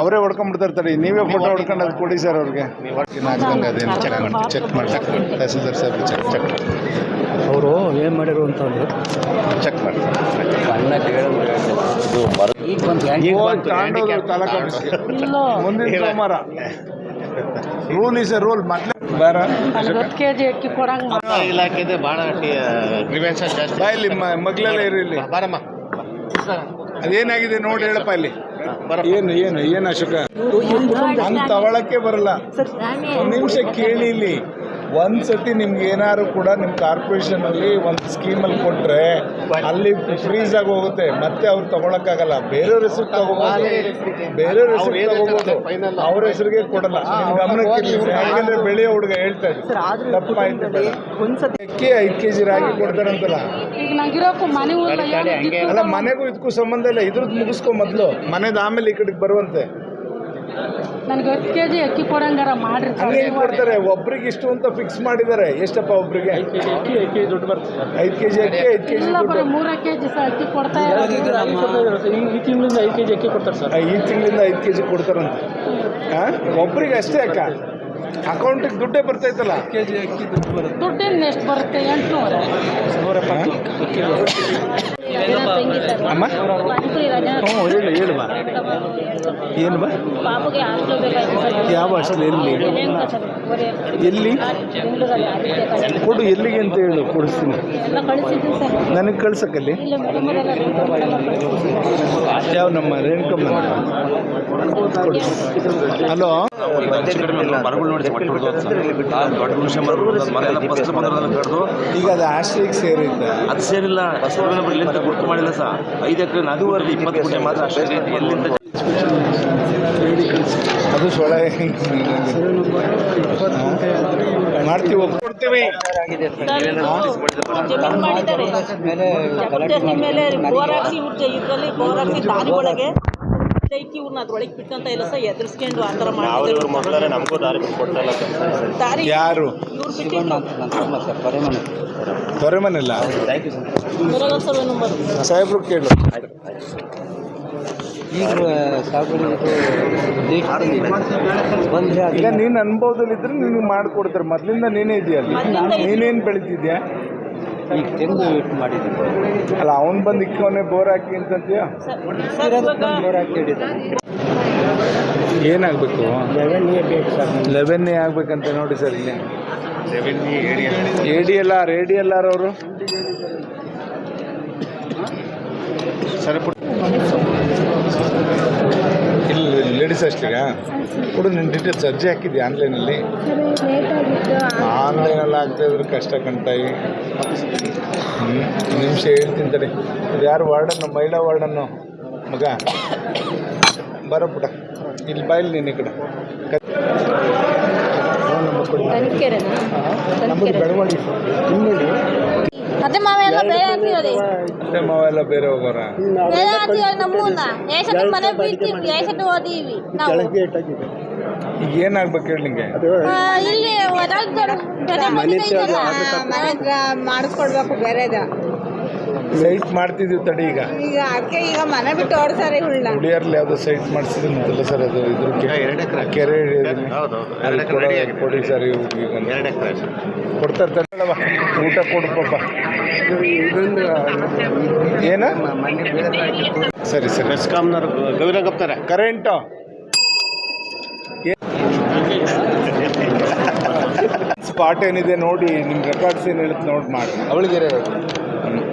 ಅವರೇ ಹೊಡ್ಕೊಂಡ್ಬಿಡ್ತಾರೆ ತಡಿ. ನೀವೇ ಫೋಟೋ ಹೊಡ್ಕೊಂಡು ಅದು ಕೊಡಿ ಸರ್ ಅವ್ರಿಗೆ. ಅದೇನು ಚೆಕ್ ಮಾಡಿ ಚೆಕ್ ತಹಸೀಲ್ದಾರ್ ಸರ್ ಚೆಕ್ ಚೆಕ್ ಅವರು ಏನು ಮಾಡಿರು ಅಂತಂದ್ರೆ ಚೆಕ್ ಮಾಡಿ. ಈಗ ಒಂದು ಮುಂದಿನ ಸೋಮವಾರ. ರೂಲ್ ಇಸ್ ಎ ರೂಲ್ ಮೊದಲೇ ಬೇಡ. ಹತ್ತು ಕೆ ಜಿ ಅಕ್ಕಿ ಕೊಡಂಗ ಇಲಾಖೆದು ಭಾಳ ಪ್ರಿವೆನ್ಷನ್ ಜಾಸ್ತಿ ಬಾ ಇಲ್ಲಿ ಮ- ಮಗ್ಲಲ್ಲೇ ಇರಿ ಇಲ್ಲಿ. ಬಾರಮ್ಮ. ಅದೇನಾಗಿದೆ ನೋಡಿ ಹೇಳಪ್ಪ ಇಲ್ಲಿ. ಏನು ಏನು ಏನು ಅಶೋಕ? ಅಂತ ಅವಳಕ್ಕೆ ಬರಲ್ಲ. ಒಂದು ನಿಮಿಷ ಕೇಳಿ ಇಲ್ಲಿ. ಒಂದು ಸತಿ ನಿಮ್ಗೆ ಏನಾದ್ರು ಕೂಡ ನಿಮ್ಮ ಕಾರ್ಪೊರೇಷನಲ್ಲಿ ಒಂದು ಸ್ಕೀಮಲ್ಲಿ ಕೊಟ್ಟರೆ ಅಲ್ಲಿ ಫ್ರೀಸ್ ಆಗಿ ಹೋಗುತ್ತೆ. ಮತ್ತೆ ಅವ್ರು ತಗೊಳಕ್ಕಾಗಲ್ಲ. ಬೇರೆಯವ್ರ ಹೆಸರು ತಗೋಬೋದು. ಬೇರೆಯವ್ರ ಹೆಸರು ತಗೋಬೋದು. ಅವ್ರ ಹೆಸರಿಗೆ ಕೊಡಲ್ಲ. ನಿಮ್ಮ ಗಮನಕ್ಕೆ. ಯಾಕಂದ್ರೆ ಬೆಳೆಯೋ ಹುಡುಗ ಹೇಳ್ತಾ ಇದ್ದಾರೆ ತಪ್ಪಾಯ್ತು ಮಾಹಿತಿ ಅಕ್ಕಿ ಐದು ಕೆ ಜಿ ರಾಗಿ ಕೊಡ್ತಾರಂತಲ್ಲ ಅಲ್ಲ ಮನೆಗೂ ಇದಕ್ಕೂ ಸಂಬಂಧ ಇಲ್ಲ. ಇದ್ರದ್ದು ಮುಗಿಸ್ಕೊ ಮೊದಲು. ಮನೆದು ಆಮೇಲೆ ಈ ಕಡೆಗೆ ಬರುವಂತೆ. ನನಗೆ ಹತ್ತು ಕೆ ಜಿ ಅಕ್ಕಿ ಕೊಡಂಗಾರ ಮಾಡ್ರಿ ಹಂಗೆ ಹೆಂಗ್ ಕೊಡ್ತಾರೆ? ಒಬ್ರಿಗೆ ಇಷ್ಟು ಅಂತ ಫಿಕ್ಸ್ ಮಾಡಿದ್ದಾರೆ. ಎಷ್ಟಪ್ಪ ಒಬ್ರಿಗೆ? ಐದು ಕೆ ಜಿ ಅಕ್ಕಿ ಐದು ಕೆ ಜಿ ಇಲ್ಲ ಬರೀ ದುಡ್ಡು ಮೂರು ಕೆ ಜಿ ಸಹ ಅಕ್ಕಿ ಕೊಡ್ತಾ ಇರೋದು. ಈ ತಿಂಗಳಿಂದ ಐದು ಕೆ ಜಿ ಅಕ್ಕಿ ಕೊಡ್ತಾರೆ ಸರ್. ಈ ತಿಂಗಳಿಂದ ಐದು ಕೆ ಜಿ ಕೊಡ್ತಾರಂತೆ. ಹಾಂ ಒಬ್ರಿಗೆ ಅಷ್ಟೇ ಅಕ್ಕ. ಅಕೌಂಟಿಗೆ ದುಡ್ಡೇ ಬರ್ತೈತಲ್ಲ ಕೆ ಜಿ ಅಕ್ಕಿ ದುಡ್ಡು ಬರುತ್ತೆ. ದುಡ್ಡಿಂದ ಎಷ್ಟು ಬರುತ್ತೆ? ಎಂಟುನೂರ. ಅಕ್ಕಿ. ಅಮ್ಮ? ಹ್ಞೂ ಹೇಳು ಹೇಳು ಬಾ. ಏನು ಬಾ? ಹಾಸ್ಟೆಲ್ ಯಾವ ಅಷ್ಟೇ ಎಲ್ಲಿ? ಎಲ್ಲಿ? ಕೊಡು ಎಲ್ಲಿಗೆ ಅಂತ ಹೇಳು ಕೊಡಿಸ್ತೀನಿ. ನನಗೆ ಕಳ್ಸಕ್ಕಲ್ಲಿ ಯಾವ ನಮ್ಮ ರೇಣುಕಮ್ಮ ಹಲೋ? ಈಗ ಅದು ಆಸ್ಟ್ರಿಗೆ ಸೇರಿದ್ದ. ಅದು ಸೇರಿಲ್ಲ. ಗುರ್ತು ಮಾಡಿಲ್ಲ ಸಹ ಐದು ಎಕರೆ ನದುವರೆಗೆ ಇಪ್ಪತ್ತು ಗುಂಟೆ ಮಾತ್ರ. ಎಲ್ಲಿಂದ ಅದು ಸೊಳ್ಳೆ ಮಾಡ್ತೀವಿ. ಕೊಡ್ತೀವಿ. ಮೇಲೆ ಇದರಲ್ಲಿ ದಾರಿ ಒಳಗೆ ಲೈಕ್ ಇವ್ರನ್ನ ಅದ್ರೊಳಗೆ ಬಿಟ್ಟಂತ ಇಲ್ಲ ಸರ್. ಎದುರಿಸ್ಕೊಂಡು ಆ ಥರ ಮಾಡಿದ್ರು. ನಮಗೂ ದಾರಿ ಯಾರು? ನಂಬರ್ ಸಾಹೇಬ್ರು ಕೇಳು. ಈಗ ಸಾಗುವಳಿ ಇದು ಬಂದರೆ ಈಗ ನೀನು ಅನುಭವದಲ್ಲಿದ್ರೆ ನೀನು ಮಾಡಿಕೊಡ್ತಾರೆ. ಮೊದಲಿಂದ ನೀನೇ ಇದೆಯಲ್ಲ. ನೀನೇನು ಬೆಳಿತಿದ್ಯಾ ಈಗ ತೆಂಗು ಇಟ್ಟು ಮಾಡಿದ್ದೀನಿ. ಅಲ್ಲ ಅವ್ನು ಬಂದು ಇಕ್ಕವನೇ ಬೋರ್ ಹಾಕಿ ಅಂತಂತೀಯ? ಬೋರ್ ಹಾಕಿ ಹಿಡಿದ. ಏನಾಗಬೇಕು? ಲೆವೆನ್ ಬೇಕು ಸರ್ ಲೆವೆನ್ ಆಗಬೇಕಂತ ಆಗ್ಬೇಕಂತ ನೋಡಿ ಸರ್ ಇಲ್ಲಿ A D L R A D L R ಅವರು? ಇಲ್ಲಿ ಲೇಡೀಸ್ ಅಷ್ಟೇ ಕೊಡು ನಿನ್ನ ಡೀಟೇಲ್ಸ್ ಅರ್ಜಿ ಹಾಕಿದ್ದೆ ಆನ್ಲೈನಲ್ಲಿ ಆನ್ಲೈನಲ್ಲಿ ಆಗ್ತಾ ಇದ್ರೆ ಕಷ್ಟ ಕಣ್ತಾಯಿ ಹ್ಞೂ ನಿಮಿಷ ಹೇಳ್ತೀನಿ ತಡಿ. ಇದು ಯಾರು ವಾರ್ಡನ್ನು ಮಹಿಳಾ ವಾರ್ಡನ್ನು? ಮಗ? ಬರೋ ಪುಟ. ಇಲ್ಲಿ ಬಾಯಿಲ್ ನೀನು ಈ ಕಡೆ. ಅದೇ ಮಾವೆಲ್ಲ ಬೇರೆ ಹಾಕಿರೋದು ಅತ್ತೆ ಮಾವೆಲ್ಲ ಬೇರೆ ಹೋಗೋರ ಬೇರೆ ಹಾಕಿರೋದು ನಮ್ಮನ್ನ ಏಸಟ್ಟು ಮನೆ ಬೀಳ್ತೀವಿ ಏಸಟ್ಟು ಓದೀವಿ ನಾವು. ಈಗ ಏನಾಗ್ಬೇಕು ಹೇಳಿ ನಿಂಗೆ? ಆ, ಇಲ್ಲಿ ಮಾಡಿಸ್ಕೊಡ್ಬೇಕು ಬೇರೆದ ಸೈಟ್ ಮಾಡ್ತಿದ್ದೀವಿ ತಡಿ ಈಗ. ಈಗ ಅದಕ್ಕೆ ಈಗ ಮನೆ ಬಿಟ್ಟು ಓಡಿಸ್ತಾರೆ ಇವಳನ್ನ ಹುಳಿಯರ್ಲಿ ಯಾವುದೋ ಸೈಟ್ ಮಾಡಿಸಿದ್ರು ಮೊದಲ ಸರ್ ಅದು. ಇದ್ರ ಎಕರೆ. ಕೆರೆ. ಹೌದೌದು ಅಲ್ಲಿ ಎರಡು ಎಕರೆ ರೆಡಿ ಆಗಿದೆ. ಕೊಡಿ ಸರ್ ಇವ್ರಿಗೆ ಈಗ ಕೊಡ್ತಾರೆ ತಗೊಳ್ಳವ ಊಟ ಕೊಡು ಪಾಪ. ಏನ? ಸರಿ ಸರ್. ಮೆಸ್ಕಾಮ್ನವ್ರು ಗೌರಂಗಪ್ತಾರೆ ಕರೆಂಟು ಸ್ಪಾಟ್ ಏನಿದೆ ನೋಡಿ ನಿಮ್ಮ ರೆಕಾರ್ಡ್ಸ್ ಏನು ಹೇಳುತ್ತೆ ನೋಡಿ ಮಾಡಿ. ಅವಳಿಗೆ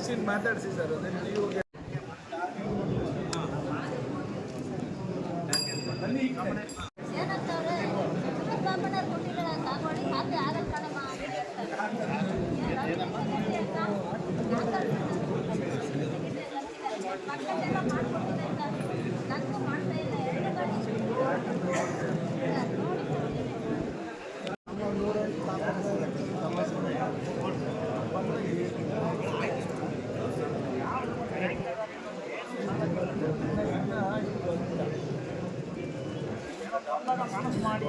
ಸಿಕ್ಸ್ಟೀನ್ ಮಾತಾಡಿಸಿ ಸರ್ ಅದೇ ನೀವು ಏನಂತವ್ರೆ ಸಾಗುವಳಿ ಸಾಧ್ಯ ಆಗಲ್ಲ ಕಣಮ್ಮ ಮಾಡಿ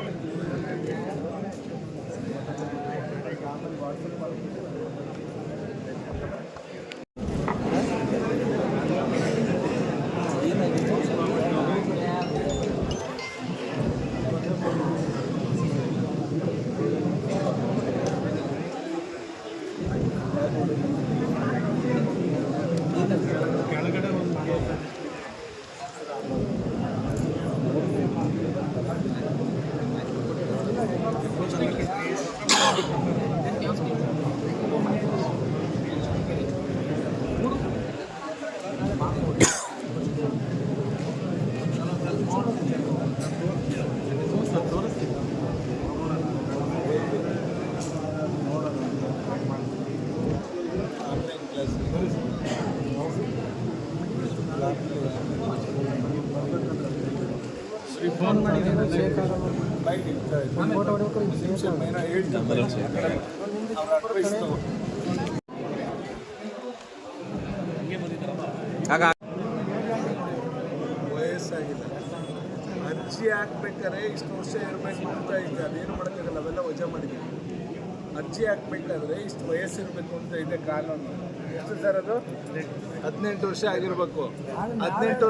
ಅರ್ಜಿ ಹಾಕ್ಬೇಕಾದ್ರೆ ಇಷ್ಟು ವರ್ಷ ಇರ್ಬೇಕು ಅಂತ ಇದೆ ಅದೇನು ಮಾಡೋಕ್ಕಾಗಲ್ಲ, ಅವೆಲ್ಲ ವಜಾ ಮಾಡಿದ್ದೀವಿ ಅರ್ಜಿ ಹಾಕ್ಬೇಕಾದ್ರೆ ಇಷ್ಟು ವಯಸ್ಸಿರ್ಬೇಕು ಅಂತ ಇದೆ ಕಾನೂನು. ಎಷ್ಟು ಸರ್ ಅದು? ಹದಿನೆಂಟು ವರ್ಷ ಆಗಿರ್ಬೇಕು. ಹದಿನೆಂಟು